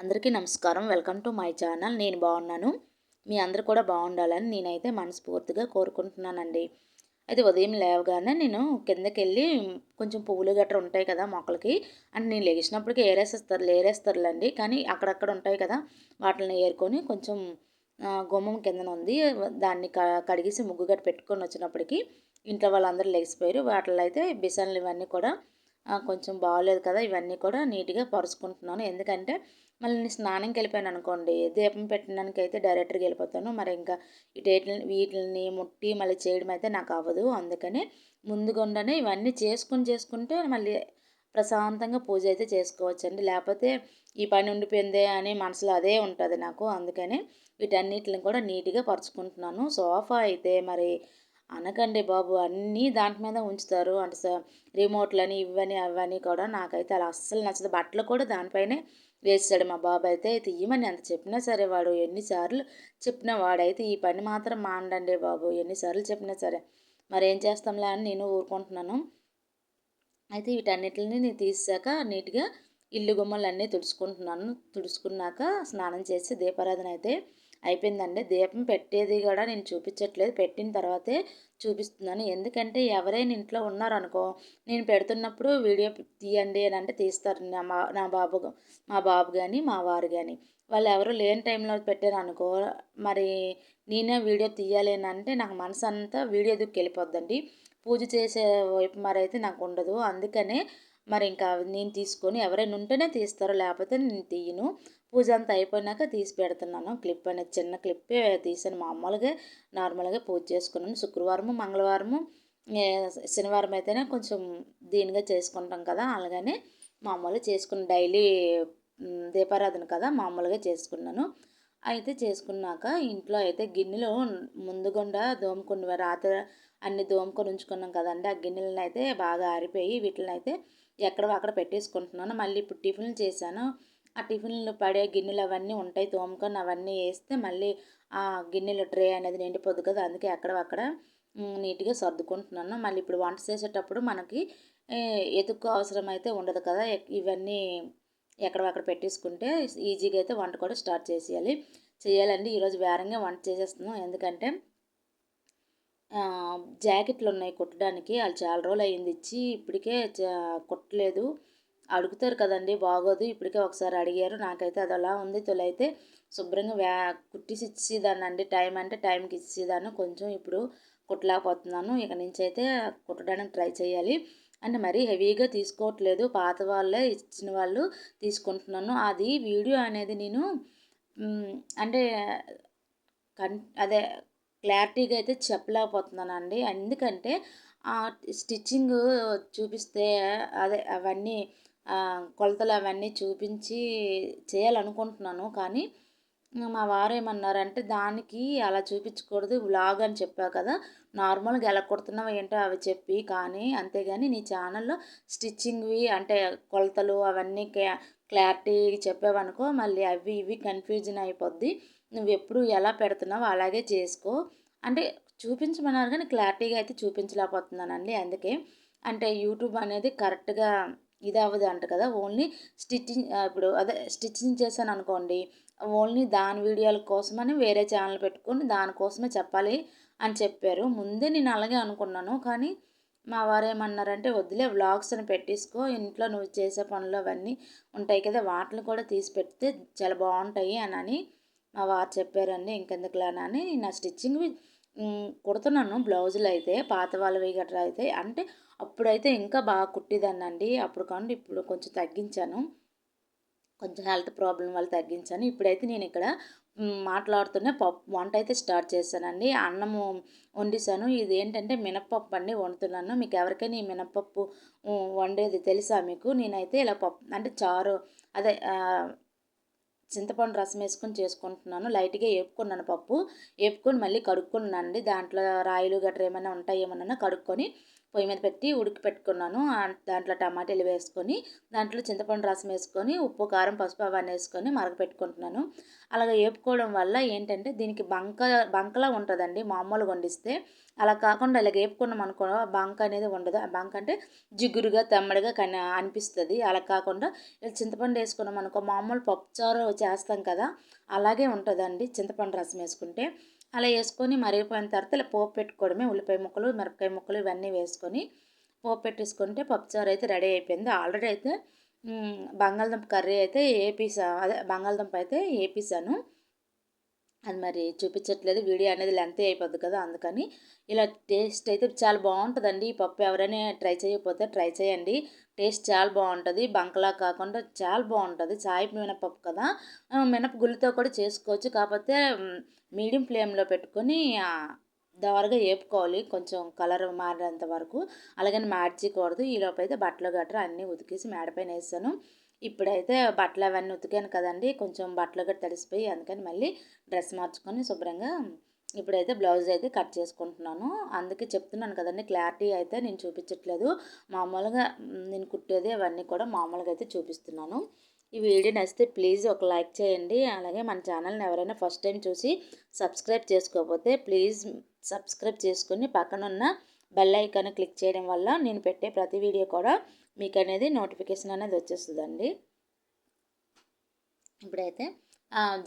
అందరికీ నమస్కారం. Welcome to my channel. నేను బాగున్నాను. మీ అందరు కూడా బాగుండాలని నేనైతే మనస్ఫూర్తిగా కోరుకుంటున్నానండి. అయితే ఉదయం లేవగానే నేను కిందకి వెళ్ళి కొంచెం పువ్వులు గట్రా ఉంటాయి కదా మొక్కలకి. అంటే నేను లేచినప్పటికీ ఏరేసేస్తారు ఏరేస్తారులేండి కానీ అక్కడక్కడ ఉంటాయి కదా వాటిని ఏరుకొని కొంచెం గుమ్మం కిందన ఉంది. దాన్ని కడిగేసి ముగ్గు గట్ట పెట్టుకొని వచ్చినప్పటికీ ఇంట్లో వాళ్ళందరూ లేచిపోయారు. వాటిలో అయితే బిసన్లు ఇవన్నీ కూడా కొంచెం బాగోలేదు కదా ఇవన్నీ కూడా నీట్గా పరుచుకుంటున్నాను. ఎందుకంటే మళ్ళీ నేను స్నానంకి వెళ్ళిపోయాను అనుకోండి దీపం పెట్టడానికి అయితే డైరెక్ట్గా వెళ్ళిపోతాను మరి ఇంకా ఇటు వీటిని ముట్టి మళ్ళీ చేయడం అయితే నాకు అవ్వదు. అందుకని ముందుగుండానే ఇవన్నీ చేసుకుని చేసుకుంటే మళ్ళీ ప్రశాంతంగా పూజ అయితే చేసుకోవచ్చండి. లేకపోతే ఈ పని ఉండిపోయిందే అని మనసులో అదే ఉంటుంది నాకు. అందుకని వీటన్నిటిని కూడా నీట్గా పరుచుకుంటున్నాను. సోఫా అయితే మరి అనకండి బాబు అన్నీ దాంట్ మీద ఉంచుతారు. అంటే రిమోట్లని ఇవని అవన్నీ కూడా నాకైతే అలా అస్సలు నచ్చదు. బట్టలు కూడా దానిపైనే వేస్తాడు మా బాబు అయితే తీయమని ఎంత చెప్పినా సరే వాడు ఎన్నిసార్లు చెప్పినా వాడైతే ఈ పని మాత్రం మాండండి బాబు. ఎన్నిసార్లు చెప్పినా సరే. మరేం చేస్తాంలే అని నేను ఊరుకుంటున్నాను. అయితే వీటన్నిటిని నేను తీసాక నీట్గా ఇల్లు గుమ్మలన్నీ తుడుచుకుంటున్నాను. తుడుచుకున్నాక స్నానం చేసి దీపారాధన అయితే అయిపోయిందండి. దీపం పెట్టేది కూడా నేను చూపించట్లేదు. పెట్టిన తర్వాతే చూపిస్తున్నాను. ఎందుకంటే ఎవరైనా ఇంట్లో ఉన్నారనుకో నేను పెడుతున్నప్పుడు వీడియో తీయండి అని అంటే తీస్తారు. నా మా నా బాబు మా బాబు కానీ మా వారు కానీ వాళ్ళు ఎవరు లేని టైంలో పెట్టారు అనుకో మరి నేనే వీడియో తీయాలి అని అంటే నాకు మనసు అంతా వీడియో దుక్కి వెళ్ళిపోద్దండి. పూజ చేసే వైపు మరి అయితే నాకు ఉండదు. అందుకనే మరి ఇంకా నేను తీసుకొని ఎవరైనా ఉంటేనే తీస్తారు. లేకపోతే నేను తీయను. పూజ అంతా అయిపోయినాక తీసి పెడుతున్నాను. క్లిప్ అనేది చిన్న క్లిప్పే తీసాను. మామూలుగా నార్మల్గా పూజ చేసుకున్నాను. శుక్రవారము మంగళవారము శనివారం అయితేనే కొంచెం దీనిగా చేసుకుంటాం కదా. అలాగనే మామూలుగా చేసుకున్న డైలీ దీపారాధన కదా మామూలుగా చేసుకున్నాను. అయితే చేసుకున్నాక ఇంట్లో అయితే గిన్నెలు ముందుగుండా దోముకుని రాత్రి అన్ని దోముకొని ఉంచుకున్నాం కదండి. ఆ గిన్నెలను అయితే బాగా ఆరిపోయి వీటిని అయితే ఎక్కడ అక్కడ పెట్టేసుకుంటున్నాను. మళ్ళీ ఇప్పుడు టిఫిన్లు చేశాను. ఆ టిఫిన్లు పడే గిన్నెలు అవన్నీ ఉంటాయి. తోముకొని అవన్నీ వేస్తే మళ్ళీ ఆ గిన్నెలు ట్రే అనేది నిండిపోద్దు కదా. అందుకే అక్కడ అక్కడ నీట్గా సర్దుకుంటున్నాను. మళ్ళీ ఇప్పుడు వంట చేసేటప్పుడు మనకి ఎతుక్కు అవసరం అయితే ఉండదు కదా. ఇవన్నీ ఎక్కడక్కడ పెట్టేసుకుంటే ఈజీగా అయితే వంట కూడా స్టార్ట్ చేసేయాలి. చేయాలండి. ఈరోజు వేరంగా వంట చేసేస్తున్నాం. ఎందుకంటే జాకెట్లు ఉన్నాయి కుట్టడానికి. వాళ్ళు చాలా రోజులు అయింది. ఇచ్చి ఇప్పటికే కుట్టలేదు. అడుగుతారు కదండి బాగోదు ఇప్పటికే ఒకసారి అడిగారు నాకైతే అది అలా ఉంది తొలైతే శుభ్రంగా వ్యా కుట్టిసి ఇచ్చేదాన్ని అండి టైం అంటే టైంకి ఇచ్చేదాన్ని కొంచెం ఇప్పుడు కుట్టలేకపోతున్నాను ఇక నుంచి అయితే కుట్టడానికి ట్రై చేయాలి. అంటే మరీ హెవీగా తీసుకోవట్లేదు పాత వాళ్ళే ఇచ్చిన వాళ్ళు తీసుకుంటున్నాను. అది వీడియో అనేది నేను అంటే కన్ అదే క్లారిటీగా అయితే చెప్పలేకపోతున్నానండి. ఎందుకంటే స్టిచ్చింగ్ చూపిస్తే అదే అవన్నీ కొలతలు అవన్నీ చూపించి చేయాలనుకుంటున్నాను. కానీ మా వారు ఏమన్నారంటే దానికి అలా చూపించకూడదు వ్లాగ్ అని చెప్పావు కదా నార్మల్గా ఎలా కుడుతున్నావు ఏంటో అవి చెప్పి కానీ అంతేగాని నీ ఛానల్లో స్టిచ్చింగ్వి అంటే కొలతలు అవన్నీ క్లారిటీ చెప్పావనుకో మళ్ళీ అవి ఇవి కన్ఫ్యూజన్ అయిపోద్ది. నువ్వు ఎప్పుడు ఎలా పెడుతున్నావో అలాగే చేసుకో. అంటే చూపించమన్నారు కానీ క్లారిటీగా అయితే చూపించలేకపోతున్నానండి. అందుకే అంటే యూట్యూబ్ అనేది కరెక్ట్గా ఇది అవ్వదు అంట కదా ఓన్లీ స్టిచ్చింగ్ ఇప్పుడు అదే స్టిచ్చింగ్ చేశాను అనుకోండి ఓన్లీ దాని వీడియోల కోసమని వేరే ఛానల్ పెట్టుకొని దానికోసమే చెప్పాలి అని చెప్పారు. ముందే నేను అలాగే అనుకున్నాను కానీ మా వారు ఏమన్నారంటే వద్దులే వ్లాగ్స్ అని పెట్టేసుకో ఇంట్లో నువ్వు చేసే పనులు అవన్నీ ఉంటాయి కదా వాటిని కూడా తీసి పెడితే చాలా బాగుంటాయి అని అని మా వారు చెప్పారండి. ఇంకెందుకులా అని నా స్టిచ్చింగ్ కుడుతున్నాను బ్లౌజులు అయితే పాత వాళ్ళవి గట్రా అయితే అంటే అప్పుడైతే ఇంకా బాగా కుట్టేదాన్నండి. అప్పుడు కానీ ఇప్పుడు కొంచెం తగ్గించాను. కొంచెం హెల్త్ ప్రాబ్లం వల్ల తగ్గించాను. ఇప్పుడైతే నేను ఇక్కడ మాట్లాడుతూనే పప్పు వంట అయితే స్టార్ట్ చేశానండి. అన్నము వండిసాను ఇది ఏంటంటే మినప్పప్పు అండి వండుతున్నాను. మీకు ఎవరికైనా ఈ మినప్పప్పు వండేది తెలుసా మీకు? నేనైతే ఇలా పప్పు అంటే చారు అదే చింతపండు రసం వేసుకొని చేసుకుంటున్నాను. లైట్గా వేపుకున్నాను పప్పు. వేపుకొని మళ్ళీ కడుక్కున్నానండి. దాంట్లో రాయిలు గట్రా ఏమైనా ఉంటాయేమన్నా కడుక్కొని పొయ్యి మీద పెట్టి ఉడికి పెట్టుకున్నాను. దాంట్లో టమాటాలు వేసుకొని దాంట్లో చింతపండు రసం వేసుకొని ఉప్పు కారం పసుపు అవన్నీ వేసుకొని మరగపెట్టుకుంటున్నాను. అలాగ వేపుకోవడం వల్ల ఏంటంటే దీనికి బంక బంకలా ఉంటుందండి మామూలుగా వండిస్తే. అలా కాకుండా ఇలాగ వేపుకున్నాం అనుకో బంక అనేది ఉండదు. ఆ బంక అంటే జిగురుగా తెమ్మడిగా కని అనిపిస్తుంది. అలా కాకుండా ఇలా చింతపండు వేసుకున్నాం అనుకో మామూలు పప్పుచారు చేస్తాం కదా అలాగే ఉంటుందండి చింతపండు రసం వేసుకుంటే. అలా వేసుకొని మరిగిపోయిన తర్వాత ఇలా పోపు పెట్టుకోవడమే ఉల్లిపాయ ముక్కలు మిరపకాయ ముక్కలు ఇవన్నీ వేసుకొని పోపు పెట్టేసుకుంటే పప్పుచారు అయితే రెడీ అయిపోయింది. ఆల్రెడీ అయితే బంగాళదుంప కర్రీ అయితే వేపేసా అదే బంగాళదుంప అయితే వేపిసాను అది మరి చూపించట్లేదు. వీడియో అనేది లెంత్ అయిపోద్ది కదా అందుకని ఇలా టేస్ట్ అయితే చాలా బాగుంటుందండి. ఈ పప్పు ఎవరైనా ట్రై చేయకపోతే ట్రై చేయండి. టేస్ట్ చాలా బాగుంటుంది. బంకలా కాకుండా చాలా బాగుంటుంది. చాయ్ మినపప్పు కదా. మినప గుళ్ళతో కూడా చేసుకోవచ్చు. కాకపోతే మీడియం ఫ్లేమ్లో పెట్టుకొని దవరగా వేపుకోవాలి కొంచెం కలర్ మారేంత వరకు. అలాగని మార్చకూడదు. ఈలోపు అయితే బట్టలు గట్రా అన్నీ ఉతికేసి మేడపైన వేసాను ఇప్పుడైతే బట్టలు అవన్నీ ఉతికాను కదండి. కొంచెం బట్టలు కూడా తడిసిపోయి అందుకని మళ్ళీ డ్రెస్ మార్చుకొని శుభ్రంగా ఇప్పుడైతే బ్లౌజ్ అయితే కట్ చేసుకుంటున్నాను. అందుకే చెప్తున్నాను కదండి క్లారిటీ అయితే నేను చూపించట్లేదు. మామూలుగా నేను కుట్టేది అవన్నీ కూడా మామూలుగా అయితే చూపిస్తున్నాను. ఈ వీడియో నచ్చితే ప్లీజ్ ఒక లైక్ చేయండి. అలాగే మన ఛానల్ని ఎవరైనా ఫస్ట్ టైం చూసి సబ్స్క్రైబ్ చేసుకోకపోతే ప్లీజ్ సబ్స్క్రైబ్ చేసుకుని పక్కనున్న బెల్ ఐకాన్ క్లిక్ చేయడం వల్ల నేను పెట్టే ప్రతి వీడియో కూడా మీకు అనేది నోటిఫికేషన్ అనేది వచ్చేస్తుందండి. ఇప్పుడైతే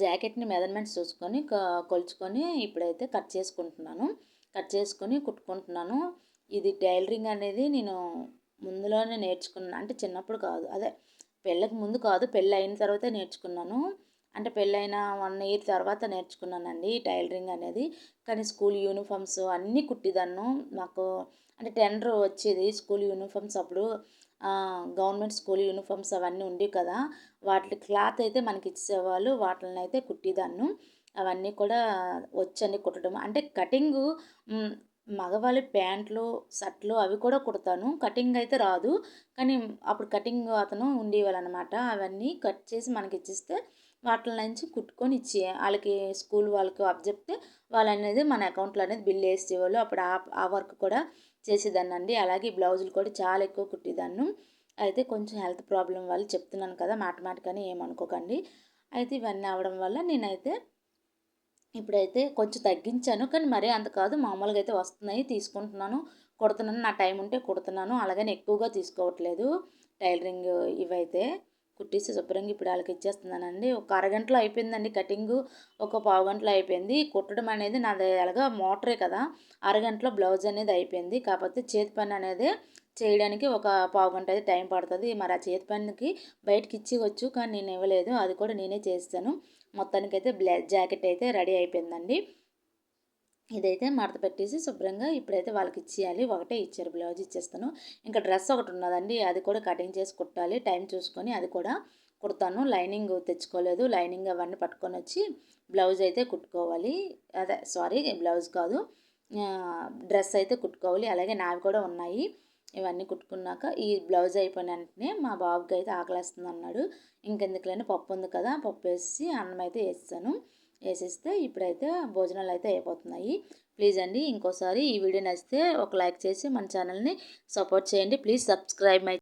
జాకెట్ని మెజర్మెంట్స్ చూసుకొని కొలుచుకొని ఇప్పుడైతే కట్ చేసుకుంటున్నాను. కట్ చేసుకొని కుట్టుకుంటున్నాను. ఇది టైలరింగ్ అనేది నేను ముందులోనే నేర్చుకున్నాను అంటే చిన్నప్పుడు కాదు. అదే పెళ్ళకి ముందు కాదు పెళ్ళి అయిన తర్వాత నేర్చుకున్నాను. అంటే పెళ్ళైన వన్ ఇయర్ తర్వాత నేర్చుకున్నానండి టైలరింగ్ అనేది. కానీ స్కూల్ యూనిఫామ్స్ అన్నీ కుట్టిదాను నాకు అంటే టెండర్ వచ్చేది స్కూల్ యూనిఫామ్స్ అప్పుడు. గవర్నమెంట్ స్కూల్ యూనిఫామ్స్ అవన్నీ ఉండేవి కదా వాటి క్లాత్ అయితే మనకి ఇచ్చేవాళ్ళు వాటిని అయితే కుట్టిదాన్ను. అవన్నీ కూడా వచ్చని కుట్టడం. అంటే కటింగు మగవాళ్ళ ప్యాంట్లు షర్ట్లు అవి కూడా కుడతాను. కటింగ్ అయితే రాదు. కానీ అప్పుడు కటింగ్ అతను ఉండేవాళ్ళు అనమాట అవన్నీ కట్ చేసి మనకి ఇచ్చిస్తే వాటి నుంచి కుట్టుకొని ఇచ్చి వాళ్ళకి స్కూల్ వాళ్ళకి అప్ చెప్తే వాళ్ళు అనేది మన అకౌంట్లో అనేది బిల్ వేసేవాళ్ళు. అప్పుడు ఆ ఆ వర్క్ కూడా చేసేదాన్ని అండి అలాగే బ్లౌజులు కూడా చాలా ఎక్కువ కుట్టేదాన్ని. అయితే కొంచెం హెల్త్ ప్రాబ్లం వల్ల చెప్తున్నాను కదా మాట మాట ఏమనుకోకండి అయితే ఇవన్నీ అవడం వల్ల నేనైతే ఇప్పుడైతే కొంచెం తగ్గించాను. కానీ మరీ అంత కాదు మామూలుగా అయితే వస్తున్నాయి తీసుకుంటున్నాను. కుడుతున్నాను నా టైం ఉంటే కుడుతున్నాను. అలాగని ఎక్కువగా తీసుకోవట్లేదు టైలరింగ్ ఇవైతే. కుట్టేసి శుభ్రంగా ఇప్పుడు వాళ్ళకి ఇచ్చేస్తున్నానండి. ఒక అరగంటలో అయిపోయిందండి కటింగ్. ఒక పావు గంటలో అయిపోయింది. కుట్టడం అనేది నాది ఎలాగా మోటరే కదా. అరగంటలో బ్లౌజ్ అనేది అయిపోయింది. కాకపోతే చేతి పని అనేది చేయడానికి ఒక పావు గంట అయితే టైం పడుతుంది. మరి ఆ చేతి పనికి బయటకి ఇచ్చివచ్చు కానీ నేను ఇవ్వలేదు. అది కూడా నేనే చేస్తాను. మొత్తానికైతే బ్లా జాకెట్ అయితే రెడీ అయిపోయిందండి. ఇదైతే మడత పెట్టేసి శుభ్రంగా ఇప్పుడైతే వాళ్ళకి ఇచ్చేయాలి. ఒకటే ఇచ్చారు బ్లౌజ్ ఇచ్చేస్తాను. ఇంకా డ్రెస్ ఒకటి ఉన్నదండి అది కూడా కటింగ్ చేసి కుట్టాలి. టైం చూసుకొని అది కూడా కుడతాను. లైనింగ్ తెచ్చుకోలేదు. లైనింగ్ అవన్నీ పట్టుకొని వచ్చి బ్లౌజ్ అయితే కుట్టుకోవాలి. అదే సారీ బ్లౌజ్ కాదు. డ్రెస్ అయితే కుట్టుకోవాలి. అలాగే నావి కూడా ఉన్నాయి. ఇవన్నీ కుట్టుకున్నాక ఈ బ్లౌజ్ అయిపోయిన వెంటనే మా బాబుకి అయితే ఆకలేస్తుంది అన్నాడు ఇంకెందుకులైనా పప్పు ఉంది కదా పప్పు వేసి అన్నం అయితే వేస్తాను. వేసిస్తే ఇప్పుడైతే భోజనాలు అయితే అయిపోతున్నాయి. ప్లీజ్ అండి ఇంకోసారి ఈ వీడియో నచ్చితే ఒక లైక్ చేసి మన ఛానల్ని సపోర్ట్ చేయండి. Please subscribe my